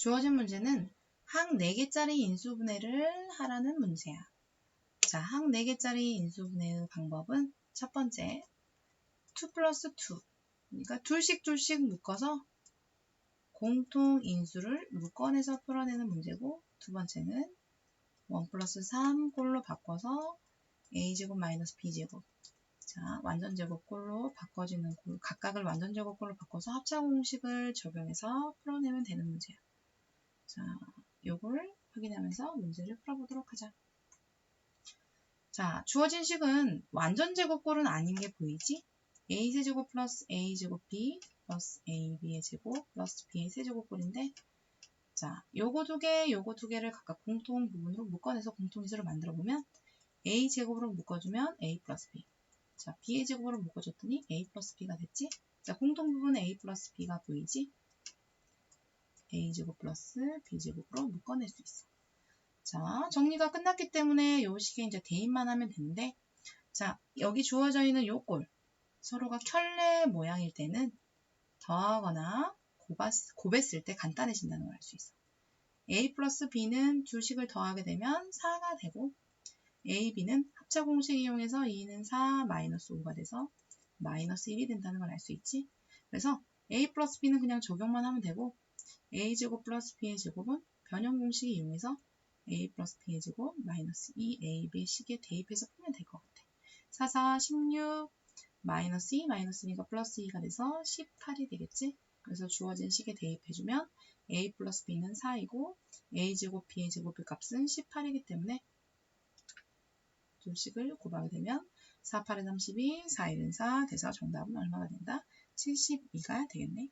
주어진 문제는 항 4개짜리 인수분해를 하라는 문제야. 자, 항 4개짜리 인수분해의 방법은 첫 번째, 2 플러스 2. 그러니까 둘씩 둘씩 묶어서 공통 인수를 묶어내서 풀어내는 문제고 두 번째는 1 플러스 3 꼴로 바꿔서 a제곱 마이너스 b제곱 자 완전제곱 꼴로 바꿔지는 꼴 각각을 완전제곱 꼴로 바꿔서 합차 공식을 적용해서 풀어내면 되는 문제야. 자 요걸 확인하면서 문제를 풀어보도록 하자. 자 주어진 식은 완전 제곱꼴은 아닌 게 보이지? a세제곱 플러스 a제곱 b 플러스 ab의 제곱 플러스 b의 세제곱꼴인데 자, 요거 두 개, 요거 두 개를 각각 공통 부분으로 묶어내서 공통인수를 만들어 보면 a 제곱으로 묶어주면 a 플러스 b. 자, b의 제곱으로 묶어줬더니 a 플러스 b가 됐지? 자, 공통 부분 a 플러스 b가 보이지? A 제곱 플러스 b 제곱으로 묶어낼 수 있어. 자, 정리가 끝났기 때문에 요 식에 이제 대입만 하면 되는데, 자, 여기 주어져 있는 요 꼴. 서로가 켤레 모양일 때는 더하거나 곱했을 때 간단해진다는 걸 알 수 있어. a 플러스 b는 주식을 더하게 되면 4가 되고 a, b는 합차 공식 이용해서 2는 4, 마이너스 5가 돼서 마이너스 1이 된다는 걸 알 수 있지. 그래서 a 플러스 b는 그냥 적용만 하면 되고 a제곱 플러스 b의 제곱은 변형 공식 이용해서 a 플러스 b의 제곱 마이너스 2ab 식에 대입해서 풀면 될 것 같아. 4, 4, 16, 마이너스 2, 마이너스 2가 플러스 2가 돼서 18이 되겠지? 그래서 주어진 식에 대입해주면 a 플러스 b는 4이고 a제곱 b의 제곱의 값은 18이기 때문에 두 식을 곱하게 되면 4, 8은 32, 4, 1은 4 돼서 정답은 얼마가 된다? 72가 되겠네.